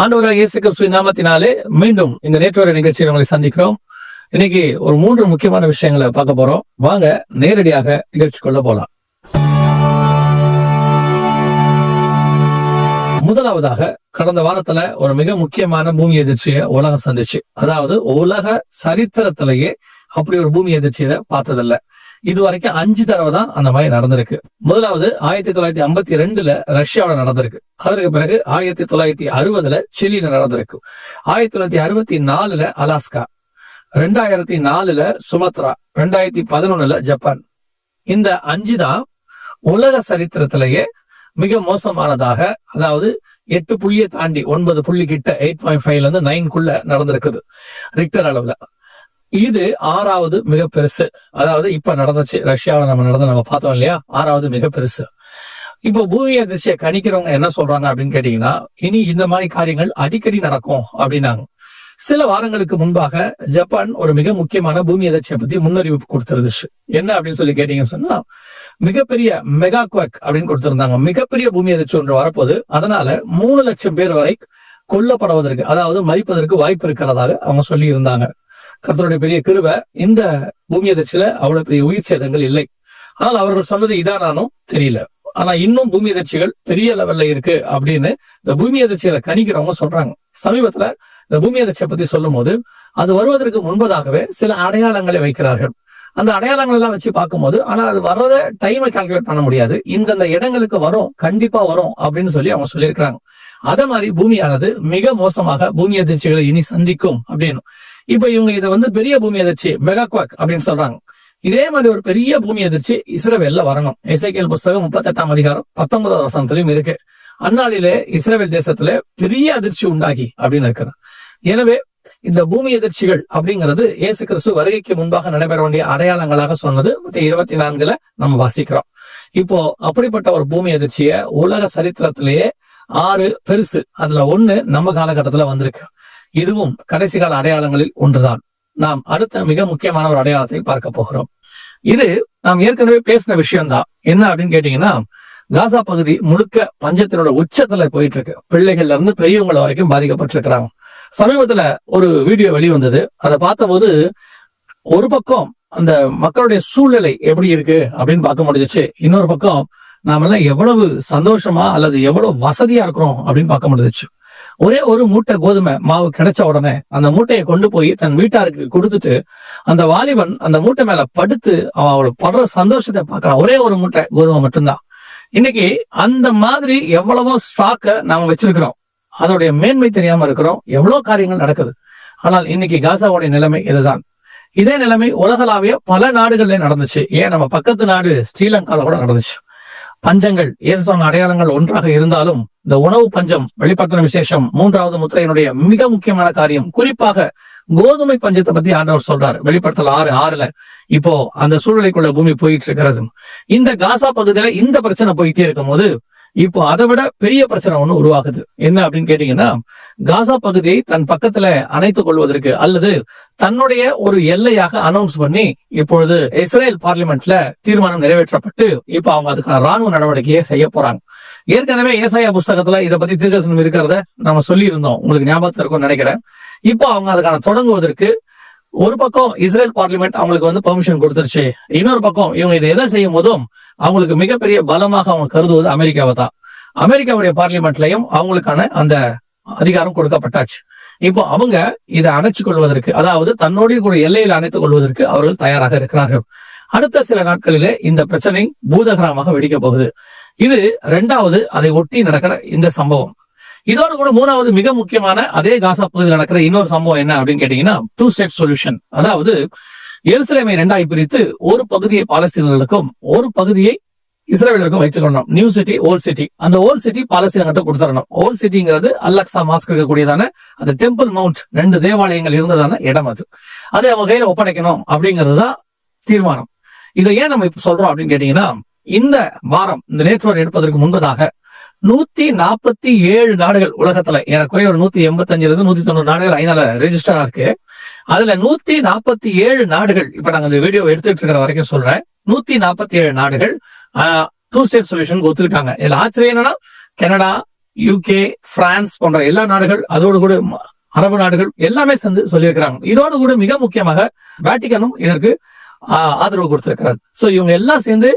ஆண்டவர்கள் இயேசு கிறிஸ்துவின் நாமத்தினாலே மீண்டும் இந்த நேற்றோர நிகழ்ச்சியில் உங்களை சந்திக்கிறோம். இன்னைக்கு ஒரு மூன்று முக்கியமான விஷயங்களை பார்க்க போறோம். வாங்க நேரடியாக நிகழ்ச்சிக்குள்ள போலாம். முதலாவதாக கடந்த வாரத்துல ஒரு மிக முக்கியமான பூமி எதிர்ச்சியை உலகம் சந்திச்சு. அதாவது உலக சரித்திரத்திலேயே அப்படி ஒரு பூமி எதிர்ச்சியை பார்த்ததில்லை. இது வரைக்கும் அஞ்சு தடவை தான் அந்த மாதிரி நடந்திருக்கு. முதலாவது ஆயிரத்தி தொள்ளாயிரத்தி ஐம்பத்தி ரெண்டுல ரஷ்யாவில நடந்திருக்கு. அதற்கு பிறகு ஆயிரத்தி தொள்ளாயிரத்தி அறுபதுல சிலியில நடந்திருக்கு. ஆயிரத்தி தொள்ளாயிரத்தி அறுபத்தி நாலுல அலாஸ்கா. ரெண்டாயிரத்தி நாலுல சுமத்ரா. ரெண்டாயிரத்தி பதினொன்னுல ஜப்பான். இந்த அஞ்சு தான் உலக சரித்திரத்திலேயே மிக மோசமானதாக அதாவது எட்டு புள்ளியை தாண்டி ஒன்பது புள்ளி கிட்ட எயிட் பாயிண்ட் ஃபைவ்ல இருந்து நைன்குள்ள நடந்திருக்குது. ரிக்டர் அளவுல. இது ஆறாவது மிக பெருசு. அதாவது இப்ப நடந்துச்சு ரஷ்யாவில் நம்ம நடந்து நம்ம பார்த்தோம் இல்லையா? ஆறாவது மிக பெருசு. இப்போ பூமி அதிர்ச்சியை கணிக்கிறவங்க என்ன சொல்றாங்க அப்படின்னு கேட்டீங்கன்னா இனி இந்த மாதிரி காரியங்கள் அடிக்கடி நடக்கும் அப்படின்னாங்க. சில வாரங்களுக்கு முன்பாக ஜப்பான் ஒரு மிக முக்கியமான பூமி அதிர்ச்சியை பத்தி முன்னறிவிப்பு கொடுத்திருந்துச்சு. என்ன அப்படின்னு சொல்லி கேட்டீங்கன்னு சொன்னா மிகப்பெரிய மெகா குவக் அப்படின்னு கொடுத்திருந்தாங்க. மிகப்பெரிய பூமி அதிர்ச்சி ஒன்று வரப்போது அதனால மூணு லட்சம் பேர் வரை கொல்லப்படுவதற்கு அதாவது மறிப்பதற்கு வாய்ப்பு இருக்கிறதாக அவங்க சொல்லி இருந்தாங்க கத்தருடைய பெரிய கிருபை இந்த பூமி அதிர்ச்சியில அவ்வளவு பெரிய உயிர் சேதங்கள் இல்லை. ஆனால் அவர்கள் சொன்னது இதானானும் தெரியல. ஆனா இன்னும் பூமி அதிர்ச்சிகள் பெரிய லெவல்ல இருக்கு அப்படின்னு இந்த பூமி அதிர்ச்சிகளை கணிக்கிறவங்க சொல்றாங்க. சமீபத்துல இந்த பூமி அதிர்ச்சியை பத்தி சொல்லும் போது அது வருவதற்கு முன்பதாகவே சில அடையாளங்களை வைக்கிறார்கள். அந்த அடையாளங்கள் எல்லாம் வச்சு பார்க்கும்போது ஆனா அது வர்றத டைமை கால்குலேட் பண்ண முடியாது. இந்தந்த இடங்களுக்கு வரும் கண்டிப்பா வரும் அப்படின்னு சொல்லி அவங்க சொல்லியிருக்கிறாங்க. அதே மாதிரி பூமியானது மிக மோசமாக பூமி அதிர்ச்சிகளை இனி சந்திக்கும் அப்படின்னு. இப்ப இவங்க இதை வந்து பெரிய பூமி அதிர்ச்சி மெகாக்வாக் அப்படின்னு சொல்றாங்க. இதே மாதிரி ஒரு பெரிய பூமி அதிர்ச்சி இஸ்ரேவேல்ல வரணும். இசைக்கியல் புஸ்தகம் முப்பத்தெட்டாம் அதிகாரம் பத்தொன்பதாம் வசனத்திலையும் இருக்கு. அந்நாளிலே இஸ்ரேவேல் தேசத்துல பெரிய அதிர்ச்சி உண்டாகி அப்படின்னு இருக்கிறார் எனவே இந்த பூமி எதிர்ச்சிகள் அப்படிங்கிறது இயேசு கிறிஸ்து வருகைக்கு முன்பாக நடைபெற வேண்டிய அடையாளங்களாக சொன்னது இருபத்தி நான்குல நம்ம வாசிக்கிறோம். இப்போ அப்படிப்பட்ட ஒரு பூமி எதிர்ச்சிய உலக சரித்திரத்திலேயே ஆறு பெருசு. அதுல ஒண்ணு நம்ம காலகட்டத்துல வந்திருக்கு. இதுவும் கடைசி கால அடையாளங்களில் ஒன்றுதான். நாம் அடுத்த மிக முக்கியமான ஒரு அடையாளத்தை பார்க்க போகிறோம். இது நாம் ஏற்கனவே பேசின விஷயம்தான். என்ன அப்படின்னு கேட்டீங்கன்னா காசா பகுதி முழுக்க பஞ்சத்தினோட உச்சத்துல போயிட்டு இருக்கு பிள்ளைகள்ல இருந்து பெரியவங்கள வரைக்கும் பாதிக்கப்பட்டிருக்கிறாங்க. சமீபத்துல ஒரு வீடியோ வெளிவந்தது. அதை பார்த்தபோது ஒரு பக்கம் அந்த மக்களுடைய சூழ்நிலை எப்படி இருக்கு அப்படின்னு பார்க்க முடிஞ்சிச்சு. இன்னொரு பக்கம் நாமெல்லாம் எவ்வளவு சந்தோஷமா அல்லது எவ்வளவு வசதியா இருக்கிறோம் அப்படின்னு பார்க்க முடிஞ்சிச்சு. ஒரே ஒரு மூட்டை கோதுமை மாவு கிடைச்ச உடனே அந்த மூட்டையை கொண்டு போய் தன் வீட்டாருக்கு கொடுத்துட்டு அந்த வாலிபன் அந்த மூட்டை மேல படுத்து அவன் அவளை படுற சந்தோஷத்தை பார்க்கறான். ஒரே ஒரு மூட்டை கோதுமை மட்டும்தான். இன்னைக்கு அந்த மாதிரி எவ்வளவோ ஸ்டாக்க நாம வச்சிருக்கிறோம். அதோடைய மேன்மை தெரியாம இருக்கிறோம். எவ்வளவு காரியங்கள் நடக்குது. ஆனால் இன்னைக்கு காசாவுடைய நிலைமை இதுதான். இதே நிலைமை உலகளாவிய பல நாடுகள்ல நடந்துச்சு. ஏன் நம்ம பக்கத்து நாடு ஸ்ரீலங்கால கூட நடந்துச்சு. பஞ்சங்கள். ஏசு சொன்ன அடையாளங்கள் ஒன்றாக இருந்தாலும் இந்த உணவு பஞ்சம் வெளிப்படுத்தின விசேஷம் மூன்றாவது முத்திரையினுடைய மிக முக்கியமான காரியம். குறிப்பாக கோதுமை பஞ்சத்தை பத்தி ஆண்டவர் சொல்றாரு. வெளிப்படுத்தல் ஆறு ஆறுல இப்போ அந்த சூழ்நிலைக்குள்ள பூமி போயிட்டு இருக்கிறது. இந்த காசா பகுதியில இந்த பிரச்சனை போயிட்டே இருக்கும் போது இப்போ அதை விட பெரிய பிரச்சனை ஒண்ணு உருவாகுது. என்ன அப்படின்னு கேட்டீங்கன்னா காசா பகுதியை தன் பக்கத்துல அணைத்துக் கொள்வதற்கு அல்லது தன்னுடைய ஒரு எல்லையாக அனௌன்ஸ் பண்ணி இப்பொழுது இஸ்ரேல் பார்லிமெண்ட்ல தீர்மானம் நிறைவேற்றப்பட்டு இப்போ அவங்க அதுக்கான ராணுவ நடவடிக்கையை செய்ய போறாங்க. ஏற்கனவே ஏசாயா புஸ்தகத்துல இதை பத்தி தீர்க்கசனம் இருக்கிறத நம்ம சொல்லி இருந்தோம் உங்களுக்கு ஞாபகத்தில் இருக்கும்னு நினைக்கிறேன். இப்போ அவங்க அதுக்கான தொடங்குவதற்கு ஒரு பக்கம் இஸ்ரேல் பார்லிமெண்ட் அவங்களுக்கு வந்து பெர்மிஷன் கொடுத்துருச்சு இன்னொரு பக்கம் இவங்க இதை எதை செய்யும் போதும் அவங்களுக்கு மிகப்பெரிய பலமாக அவங்க கருதுவது அமெரிக்காவை தான். அமெரிக்காவுடைய பார்லிமெண்ட்லயும் அவங்களுக்கான அந்த அதிகாரம் கொடுக்கப்பட்டாச்சு. இப்போ அவங்க இதை அணைச்சு கொள்வதற்கு அதாவது தன்னோடு கூட எல்லையில் அணைத்துக் கொள்வதற்கு அவர்கள் தயாராக இருக்கிறார்கள். அடுத்த சில நாட்களிலே இந்த பிரச்சனை பூதகரமாக வெடிக்க போகுது. இது ரெண்டாவது அதை ஒட்டி நடக்கிற இந்த சம்பவம். இதோடு கூட மூணாவது மிக முக்கியமான அதே காசா பகுதியில் நடக்கிற இன்னொரு சம்பவம் என்ன அப்படின்னு கேட்டீங்கன்னா டூ ஸ்டேட் சொல்யூஷன் அதாவது எருசலேமை ரெண்டாய் பிரித்து ஒரு பகுதியை பாலஸ்தீனர்களுக்கும் ஒரு பகுதியை இஸ்ரேலுக்கும் வச்சுக்கணும் நியூ சிட்டி ஓல்ட் சிட்டி அந்த ஓல்ட் சிட்டி பாலஸ்தீனர்கிட்ட கொடுத்துடணும். ஓல்ட் சிட்டிங்கிறது அல்லக்ஸா மாஸ்க் இருக்கக்கூடியதான அந்த டெம்பிள் மவுண்ட் ரெண்டு தேவாலயங்கள் இருந்ததான இடம் அது. அதை அவங்க கையில ஒப்படைக்கணும் அப்படிங்கிறது தான் தீர்மானம். இதை ஏன் நம்ம இப்ப சொல்றோம் அப்படின்னு கேட்டீங்கன்னா இந்த வாரம் இந்த நேற்றோர் எடுப்பதற்கு முன்பதாக நூத்தி நாற்பத்தி ஏழு நாடுகள் உலகத்துல. ஏறக்குறைய ஒரு நூத்தி எண்பத்தஞ்சுல இருந்து நூத்தி தொண்ணூறு நாடுகள் ஐநால ரெஜிஸ்டர் இருக்கு அதுல நூத்தி நாற்பத்தி ஏழு நாடுகள் இப்ப நாங்க இந்த வீடியோ எடுத்துட்டு இருக்கிற வரைக்கும் சொல்றேன். நூத்தி நாற்பத்தி ஏழு நாடுகள் டூ ஸ்டேட் சொல்யூஷன் ஒத்துக்கிட்டாங்க. இதுல ஆச்சரியம் என்னன்னா கனடா யூகே பிரான்ஸ் போன்ற எல்லா நாடுகள் அதோடு கூட அரபு நாடுகள் எல்லாமே சேர்ந்து சொல்லியிருக்கிறாங்க. இதோடு கூட மிக முக்கியமாக வேட்டிகனும் இதற்கு ஆதரவு கொடுத்திருக்கிறார். சோ இவங்க எல்லாம் சேர்ந்து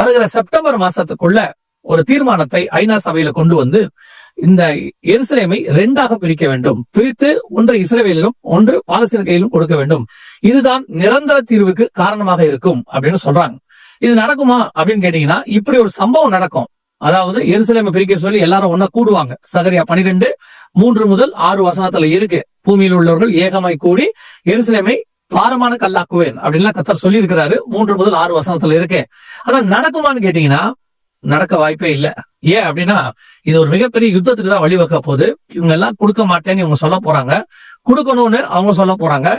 வருகிற செப்டம்பர் மாசத்துக்குள்ள ஒரு தீர்மானத்தை ஐநா சபையில கொண்டு வந்து இந்த எருசலேமை ரெண்டாக பிரிக்க வேண்டும். பிரித்து ஒன்று இஸ்ரேலிலும் ஒன்று பாலஸ்தீன கையிலும் கொடுக்க வேண்டும். இதுதான் நிரந்தர தீர்வுக்கு காரணமாக இருக்கும் அப்படின்னு சொல்றாங்க. இது நடக்குமா அப்படின்னு கேட்டீங்கன்னா இப்படி ஒரு சம்பவம் நடக்கும். அதாவது எருசலேமை பிரிக்க சொல்லி எல்லாரும் ஒன்னா கூடுவாங்க. சகரியா பனிரெண்டு மூன்று முதல் ஆறு வசனத்துல இருக்கு. பூமியில் உள்ளவர்கள் ஏகமாய் கூடி எருசலேமை பாரமான கல்லாக்குவேன் அப்படின்னு கத்தர் சொல்லி இருக்கிறாரு மூன்று முதல் ஆறு வசனத்துல இருக்கு. ஆனா நடக்குமான்னு கேட்டீங்கன்னா நடக்க வாய்ப்பே இல்ல. ஏன் அப்படின்னா இது ஒரு மிகப்பெரிய யுத்தத்துக்கு தான் வழிவகுக்க போகுது. இவங்க எல்லாம் கொடுக்க மாட்டேன்னு இவங்க சொல்ல போறாங்க. கொடுக்கணும்னு அவங்க சொல்ல போறாங்க.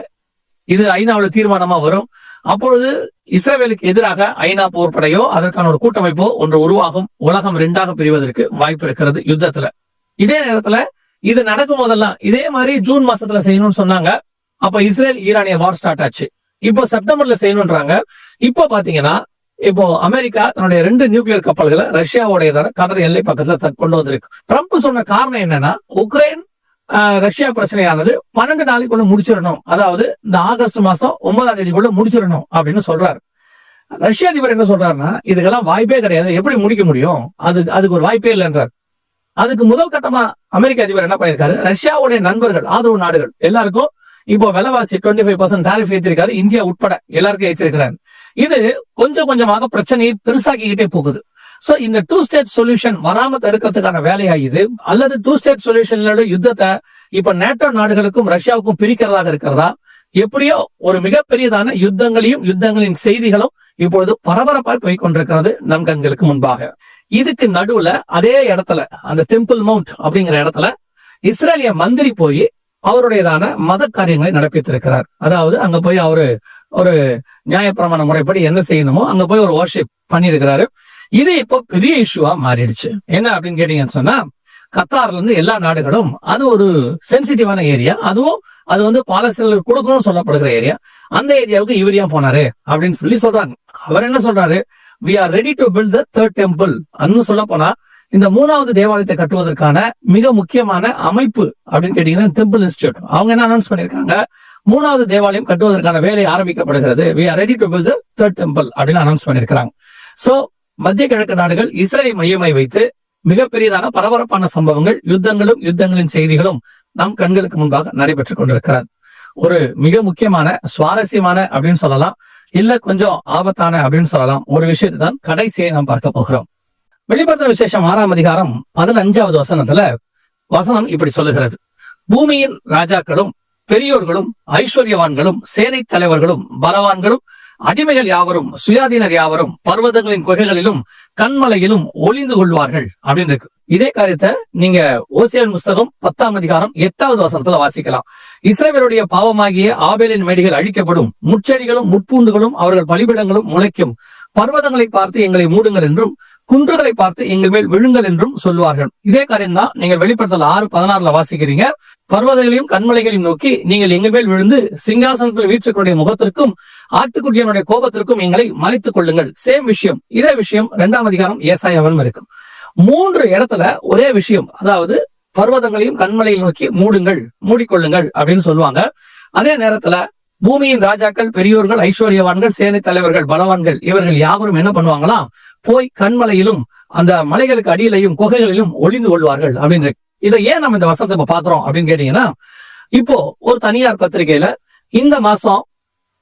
இது ஐநாவுல தீர்மானமா வரும். அப்பொழுது இஸ்ரேலுக்கு எதிராக ஐநா போர்ப்படையோ அதற்கான ஒரு கூட்டமைப்போ ஒன்று உருவாகும். உலகம் ரெண்டாக பிரிவதற்கு வாய்ப்பு இருக்கிறது யுத்தத்துல. இதே நேரத்துல இது நடக்கும் போதெல்லாம் இதே மாதிரி ஜூன் மாசத்துல செய்யணும்னு சொன்னாங்க. அப்ப இஸ்ரேல் ஈரானிய வார் ஸ்டார்ட் ஆச்சு. இப்போ செப்டம்பர்ல செய்யணும்ன்றாங்க. இப்போ பாத்தீங்கன்னா இப்போ அமெரிக்கா தன்னுடைய ரெண்டு நியூக்ளியர் கப்பல்களை ரஷ்யாவுடைய கதர் எல்லை பக்கத்துல கொண்டு வந்திருக்கு. ட்ரம்ப் சொன்ன காரணம் என்னன்னா உக்ரைன் ஆஹ், ரஷ்யா பிரச்சனையானது பன்னெண்டு நாளைக்குள்ள முடிச்சிடணும். அதாவது இந்த ஆகஸ்ட் மாசம் ஒன்பதாம் தேதிக்குள்ள முடிச்சிடணும் அப்படின்னு சொல்றாரு. ரஷ்ய அதிபர் என்ன சொல்றாருன்னா இதுக்கெல்லாம் வாய்ப்பே கிடையாது. எப்படி முடிக்க முடியும்? அது அதுக்கு ஒரு வாய்ப்பே இல்லைன்றார். அதுக்கு முதல் கட்டமா அமெரிக்க அதிபர் என்ன பண்ணிருக்காரு ரஷ்யாவுடைய நண்பர்கள் ஆதரவு நாடுகள் எல்லாருக்கும் இப்போ விலைவாசி டுவெண்ட்டி ஃபைவ் பர்சன்ட் டாரிஃப் ஏற்றிருக்காரு இந்தியா உட்பட எல்லாருக்கும் ஏற்றிருக்கிறாரு இது கொஞ்சம் கொஞ்சமாக பிரச்சனையை பெருசாக்கிக்கிட்டே போகுது. சோ இந்த டூ ஸ்டேட் சொல்யூஷன் வராம தடுக்கிறதுக்கான வேலையா இது? அல்லது டூ ஸ்டேட் சொல்யூஷனோட யுத்தத்தை இப்ப நேட்டோ நாடுகளுக்கும் ரஷ்யாவுக்கும் பிரிக்கிறதாக இருக்கிறதா? எப்படியோ ஒரு மிகப்பெரியதான யுத்தங்களையும் யுத்தங்களின் செய்திகளும் இப்பொழுது பரபரப்பாய் போய் கொண்டிருக்கிறது நம் கண்களுக்கு முன்பாக. இதுக்கு நடுவுல அதே இடத்துல அந்த டெம்பிள் மவுண்ட் அப்படிங்கிற இடத்துல இஸ்ரேலிய மந்திரி போய் அவருடையதான மத காரியங்களை நடப்பித்திருக்கிறார். அதாவது அங்க போய் அவரு ஒரு நியாயப்பிரமாண முறைப்படி என்ன செய்யணுமோ அங்க போய் ஒரு ஓர்ஷிப் பண்ணியிருக்கிறாரு. இது இப்போ பெரிய இஷ்யூவா மாறிடுச்சு. என்ன அப்படின்னு கேட்டீங்கன்னு சொன்னா கத்தார்ல இருந்து எல்லா நாடுகளும் அது ஒரு சென்சிட்டிவான ஏரியா அதுவும் அது வந்து பாலஸ்தீனர்கள் கொடுக்கணும்னு சொல்லப்படுகிற ஏரியா அந்த ஏரியாவுக்கு இவர் ஏன் போனாரு அப்படின்னு சொல்லி சொல்றாங்க. அவர் என்ன சொல்றாரு? We are ready to build the third temple அன்னு சொல்ல போனா இந்த மூணாவது தேவாலயத்தை கட்டுவதற்கான மிக முக்கியமான அமைப்பு அப்படின்னு கேட்டீங்கன்னா டெம்பிள் இன்ஸ்டியூட் அவங்க என்ன அனௌன்ஸ் பண்ணிருக்காங்க மூணாவது தேவாலயம் கட்டுவதற்கான வேலை ஆரம்பிக்கப்படுகிறது. We are ready to build third temple அப்படின்னு அனௌன்ஸ் பண்ணிருக்காங்க சோ மத்திய கிழக்கு நாடுகள் இஸ்ரேலை மையமாய் வைத்து மிகப்பெரியதான பரபரப்பான சம்பவங்கள் யுத்தங்களும் யுத்தங்களின் செய்திகளும் நம் கண்களுக்கு முன்பாக நடைபெற்றுக் கொண்டிருக்கிறது. ஒரு மிக முக்கியமான சுவாரஸ்யமான அப்படின்னு சொல்லலாம். இல்ல கொஞ்சம் ஆபத்தான அப்படின்னு சொல்லலாம். ஒரு விஷயத்தை தான் கடைசியை நாம் பார்க்க போகிறோம். வெளிப்படுத்தின விசேஷம் ஆறாம் அதிகாரம் பதினஞ்சாவது வசனத்துல வசனம் இப்படி சொல்லுகிறது. பூமியின் ராஜாக்களும் பெரியோர்களும் ஐஸ்வர்யவான்களும் சேனை தலைவர்களும் பலவான்களும் அடிமைகள் யாவரும் சுயாதீனர் யாவரும் பர்வதங்களின் குகைகளிலும் கண்மலையிலும் ஒளிந்து கொள்வார்கள் அப்படின்னு இருக்கு. இதே காரியத்தை நீங்க ஓசியன் புஸ்தகம் பத்தாம் அதிகாரம் எட்டாவது வசனத்துல வாசிக்கலாம். இஸ்ரேவேலுடைய பாவமாகிய ஆபேலின் மேடிகள் அழிக்கப்படும் முச்செடிகளும் முட்பூண்டுகளும் அவர்கள் பலிபிடங்களும் முளைக்கும். பர்வதங்களை பார்த்து எங்களை மூடுங்கள் என்றும் குன்றுகளை பார்த்து எங்கள் மேல் விழுங்கள் என்றும் சொல்லுவார்கள். இதே காரியம் தான் நீங்கள் வெளிப்படுத்தல் ஆறு பதினாறுல வாசிக்கிறீங்க. பர்வதங்களையும் கண்மலைகளையும் நோக்கி நீங்கள் எங்கள் மேல் விழுந்து சிங்காசனத்தில் வீற்றுக்களுடைய முகத்திற்கும் ஆட்டுக்குட்டியனுடைய கோபத்திற்கும் எங்களை மறைத்துக் கொள்ளுங்கள். சேம் விஷயம். இதே விஷயம் இரண்டாம் அதிகாரம் ஏசாயாவிலும் இருக்கும். மூன்று இடத்துல ஒரே விஷயம். அதாவது பர்வதங்களையும் கண்மலையை நோக்கி மூடுங்கள் மூடிக்கொள்ளுங்கள் அப்படின்னு சொல்லுவாங்க. அதே நேரத்துல பூமியின் ராஜாக்கள் பெரியோர்கள் ஐஸ்வர்யவான்கள் சேனை தலைவர்கள் பலவான்கள் இவர்கள் யாவரும் என்ன பண்ணுவாங்களா? போய் கண்மலையிலும் அந்த மலைகளுக்கு அடியிலையும் குகைகளிலும் ஒளிந்து கொள்வார்கள் அப்படின்னு இதை ஏன் நம்ம இந்த வசனத்தை இப்ப பாக்குறோம் அப்படின்னு கேட்டீங்கன்னா இப்போ ஒரு தனியார் பத்திரிகையில இந்த மாசம்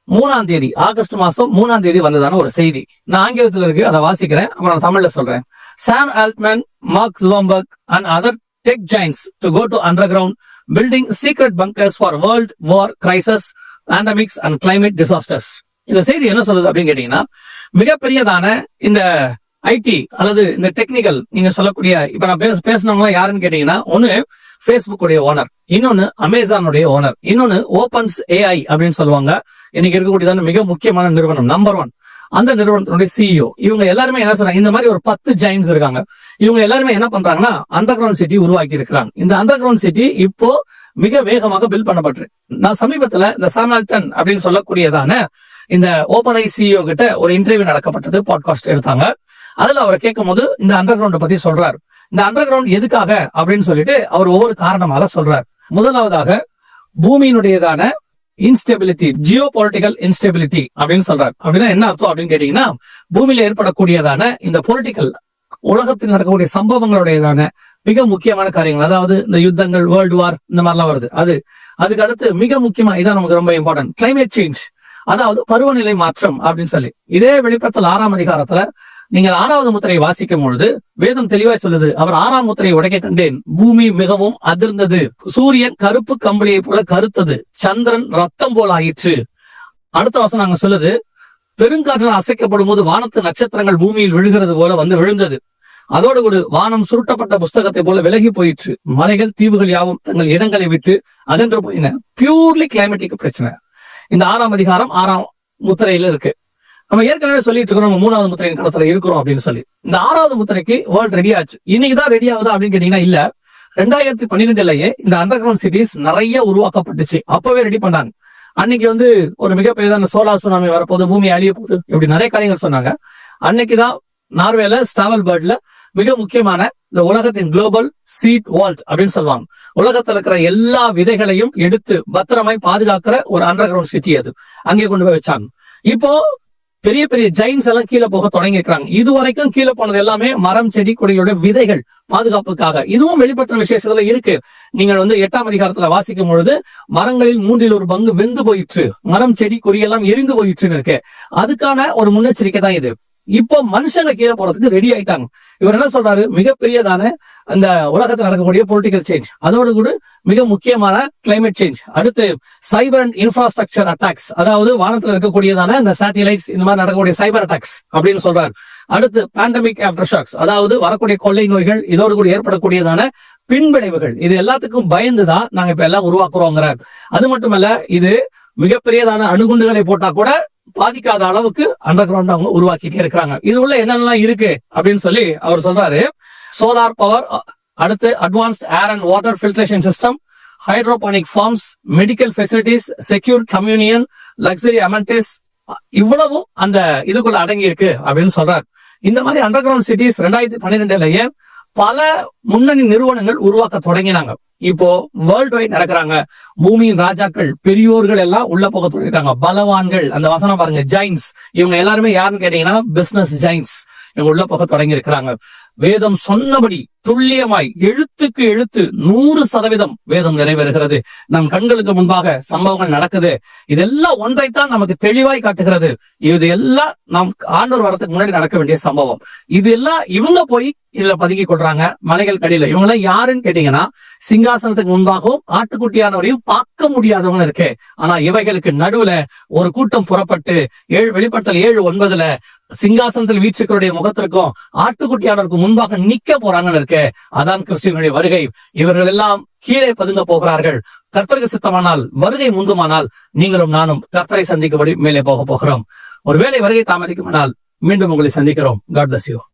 மூணாம் தேதி ஆகஸ்ட் மாசம் மூணாம் தேதி வந்ததான ஒரு செய்தி. நான் ஆங்கிலத்துல இருக்கு அதை வாசிக்கிறேன். அப்புறம் தமிழ்ல சொல்றேன். Sam Altman Mark Zuckerberg and other tech joins to go to underground building secret bunkers for world war crises pandemics and climate disasters இந்த செய்தி என்ன சொல்லுது அப்படின்னு கேட்டீங்கன்னா மிகப்பெரியதான இந்த ஐடி அல்லது இந்த டெக்னிக்கல் நீங்க சொல்லக்கூடிய இப்ப நான் பேச பேசினவங்க யாருன்னு கேட்டீங்கன்னா ஒன்னு ஃபேஸ்புக் உடைய ஓனர் இன்னொன்னு அமேசானுடைய ஓனர் இன்னொன்னு ஓபன்ஸ் ஏஐ அப்படின்னு சொல்லுவாங்க. இன்னைக்கு இருக்கக்கூடியதான மிக முக்கியமான நிறுவனம் நம்பர் ஒன் அந்த நிறுவனத்தினுடைய சிஇஓ இவங்க எல்லாருமே என்ன சொல்றாங்க இந்த மாதிரி ஒரு பத்து ஜெயின்ஸ் இருக்காங்க. இவங்க எல்லாருமே என்ன பண்றாங்கன்னா அண்டர் கிரவுண்ட் சிட்டி உருவாக்கி இருக்கிறாங்க இந்த அண்டர் கிரவுண்ட் சிட்டி இப்போ மிக வேகமாக பில் பண்ணப்பட்டு. நான் சமீபத்துல இந்த சாமால்டன் அப்படின்னு சொல்லக்கூடியதான இந்த ஓபன் ஐ சிஇஓ கிட்ட ஒரு இன்டர்வியூ நடக்கப்பட்டது பாட்காஸ்ட் எடுத்தாங்க. அதுல அவர் கேட்கும் போது இந்த அண்டர் கிரவுண்ட் பத்தி சொல்றாரு. இந்த அண்டர் கிரவுண்ட் எதுக்காக அப்படின்னு சொல்லிட்டு அவர் ஒவ்வொரு காரணமாக சொல்றார். முதலாவதாக பூமியினுடையதான இன்ஸ்டெபிலிட்டி ஜியோ பொலிட்டிக்கல் இன்ஸ்டெபிலிட்டி அப்படின்னு சொல்றாரு. அப்படின்னா என்ன அர்த்தம் அப்படின்னு கேட்டீங்கன்னா பூமியில ஏற்படக்கூடியதான இந்த பொலிட்டிக்கல் உலகத்தில் நடக்கக்கூடிய சம்பவங்களுடையதான மிக முக்கியமான காரியங்கள். அதாவது இந்த யுத்தங்கள் வேர்ல்டு வார் இந்த மாதிரிலாம் வருது. அது அதுக்கு அடுத்து மிக முக்கியமா இதான் நமக்கு ரொம்ப இம்பார்ட்டன்ட் கிளைமேட் சேஞ்ச் அதாவது பருவநிலை மாற்றம் அப்படின்னு சொல்லி. இதே வெளிப்படத்தில் ஆறாம் அதிகாரத்துல நீங்கள் ஆறாவது முத்திரையை வாசிக்கும் பொழுது வேதம் தெளிவாய் சொல்லுது அவர் ஆறாம் முத்திரை உடைக்க கண்டேன். பூமி மிகவும் அதிர்ந்தது. சூரியன் கருப்பு கம்பளியை போல கருத்தது. சந்திரன் ரத்தம் போல ஆயிற்று. அடுத்த வசனம் நாங்க சொல்லுது பெருங்காற்றில் அசைக்கப்படும் போது வானத்து நட்சத்திரங்கள் பூமியில் விழுகிறது போல வந்து விழுந்தது. அதோடு கூட வானம் சுருட்டப்பட்ட புஸ்தகத்தை போல விலகி போயிற்று. மலைகள் தீவுகள் யாவும் தங்கள் இடங்களை விட்டு அதென்று போயின. பியூர்லி கிளைமேட்டிக் பிரச்சனை. இந்த ஆறாம் அதிகாரம் ஆறாம் முத்திரையில இருக்கு. நம்ம ஏற்கனவே சொல்லிட்டு இருக்கோம் நம்ம மூணாவது முத்திரையின் காலத்துல இருக்கிறோம் அப்படின்னு சொல்லி. இந்த ஆறாவது முத்திரைக்கு வேர்ல்ட் ரெடி ஆச்சு. இன்னைக்கு தான் ரெடி ஆகுதா அப்படின்னு கேட்டீங்கன்னா இல்ல. ரெண்டாயிரத்தி பன்னிரெண்டுலயே இந்த அண்டர் கிரவுண்ட் சிட்டிஸ் நிறைய உருவாக்கப்பட்டுச்சு. அப்பவே ரெடி பண்ணாங்க. அன்னைக்கு வந்து ஒரு மிகப்பெரியதான சோலார் சுனாமி வரப்போகுது பூமி அழிய போகுது இப்படி நிறைய காரியங்கள் சொன்னாங்க. அன்னைக்குதான் நார்வேல ஸ்டாவல் பேர்ட்ல மிக முக்கியமான இந்த உலகத்தின் குளோபல் சீட் வால்ட் அப்படின்னு சொல்லுவாங்க. உலகத்துல இருக்கிற எல்லா விதைகளையும் எடுத்து பத்திரமாய் பாதுகாக்கிற ஒரு அண்டர் கிரவுண்ட் சிட்டி அது. அங்கே கொண்டு போய் வச்சாங்க. இப்போ பெரிய பெரிய ஜெயின்ஸ் எல்லாம் கீழே போக தொடங்கி இருக்கிறாங்க இது வரைக்கும் கீழே போனது எல்லாமே மரம் செடி கொடியோட விதைகள் பாதுகாப்புக்காக. இதுவும் வெளிப்படுத்துற விசேஷத்துல இருக்கு. நீங்கள் வந்து எட்டாம் அதிகாரத்துல வாசிக்கும் பொழுது மரங்களில் மூன்றில் ஒரு பங்கு வெந்து போயிற்று. மரம் செடி கொடியெல்லாம் எரிந்து போயிற்றுன்னு இருக்கு. அதுக்கான ஒரு முன்னெச்சரிக்கை தான் இது. இப்போ மனுஷங்க கீழே போறதுக்கு ரெடி ஆயிட்டாங்க. இவர் என்ன சொல்றாரு? மிகப்பெரியதான அந்த உலகத்தில் நடக்கக்கூடிய பொலிட்டிக்கல் சேஞ்ச் அதோடு கூட மிக முக்கியமான கிளைமேட் சேஞ்ச் அடுத்து சைபர் அண்ட் இன்ஃப்ராஸ்ட்ரக்சர் அட்டாக்ஸ் அதாவது வானத்தில் இருக்கக்கூடியதான இந்த சேட்டலைட்ஸ் இந்த மாதிரி நடக்கக்கூடிய சைபர் அட்டாக்ஸ் அப்படின்னு சொல்றாரு. அடுத்து பேண்டமிக் ஆஃப்டர் ஷாக்ஸ் அதாவது வரக்கூடிய கொள்ளை நோய்கள் இதோடு கூட ஏற்படக்கூடியதான பின்விளைவுகள். இது எல்லாத்துக்கும் பயந்துதான் நாங்க இப்ப எல்லாம் உருவாக்குறோங்கிறார். அது மட்டுமல்ல இது மிகப்பெரியதான அணுகுண்டுகளை போட்டா கூட பாதிக்காத அளவுக்கு அண்டர் கிரவுண்ட் அவங்க உருவாக்கிட்டே இருக்கிறாங்க. இது உள்ள என்னென்னலாம் இருக்கு அப்படின்னு சொல்லி அவர் சொல்றாரு. சோலார் பவர் அடுத்து advanced air and water filtration system hydroponic farms medical facilities secure communion luxury amenities இவ்வளவும் அந்த இதுக்குள்ள அடங்கி இருக்கு அப்படின்னு சொல்றாரு. இந்த மாதிரி அண்டர் கிரவுண்ட் சிட்டிஸ் ரெண்டாயிரத்தி பன்னிரெண்டுலயே பல முன்னணி நிறுவனங்கள் உருவாக்க தொடங்கினாங்க. இப்போ வேர்ல்டு வைட் நடக்கிறாங்க. பூமியின் ராஜாக்கள் பெரியோர்கள் எல்லாம் உள்ள போக தொடங்கிட்டாங்க பலவான்கள் அந்த வசனம் பாருங்க ஜைன்ஸ் இவங்க எல்லாருமே யாருன்னு கேட்டீங்கன்னா பிசினஸ் ஜைன்ஸ் இவங்க உள்ள போக தொடங்கி இருக்கிறாங்க வேதம் சொன்னபடி துல்லியமாய் எழுத்துக்கு எழுத்து நூறு சதவீதம் வேதம் நிறைவேறுகிறது. நம் கண்களுக்கு முன்பாக சம்பவங்கள் நடக்குது. இதெல்லாம் ஒன்றைத்தான் நமக்கு தெளிவாய் காட்டுகிறது. இது எல்லாம் நாம் ஆண்டோர் வரத்துக்கு முன்னாடி நடக்க வேண்டிய சம்பவம். இது எல்லாம் இவங்க போய் இதுல பதுங்கி கொள்றாங்க. மலைகள் கடியில. இவங்க எல்லாம் யாருன்னு கேட்டீங்கன்னா சிங்காசனத்துக்கு முன்பாகவும் ஆட்டுக்குட்டியானவரையும் பார்க்க முடியாதவங்க இருக்கு. ஆனா இவைகளுக்கு நடுவுல ஒரு கூட்டம் புறப்பட்டு ஏழு வெளிப்படுத்தல் ஏழு ஒன்பதுல சிங்காசனத்தில் வீச்சுக்களுடைய முகத்திற்கும் ஆட்டுக்குட்டியானவருக்கு முன்பாக நிக்க போறாங்கன்னு இருக்கு. அதான் கிறிஸ்டியனுடைய வருகை. இவர்கள் எல்லாம் கீழே பதுங்க போகிறார்கள். கர்த்தருக்கு சித்தமானால் வருகை முந்துமானால் நீங்களும் நானும் கர்த்தரை சந்திக்கபடி மேலே போக போகிறோம். ஒருவேளை வருகை தாமதிக்குமானால் மீண்டும் உங்களை சந்திக்கிறோம். God bless you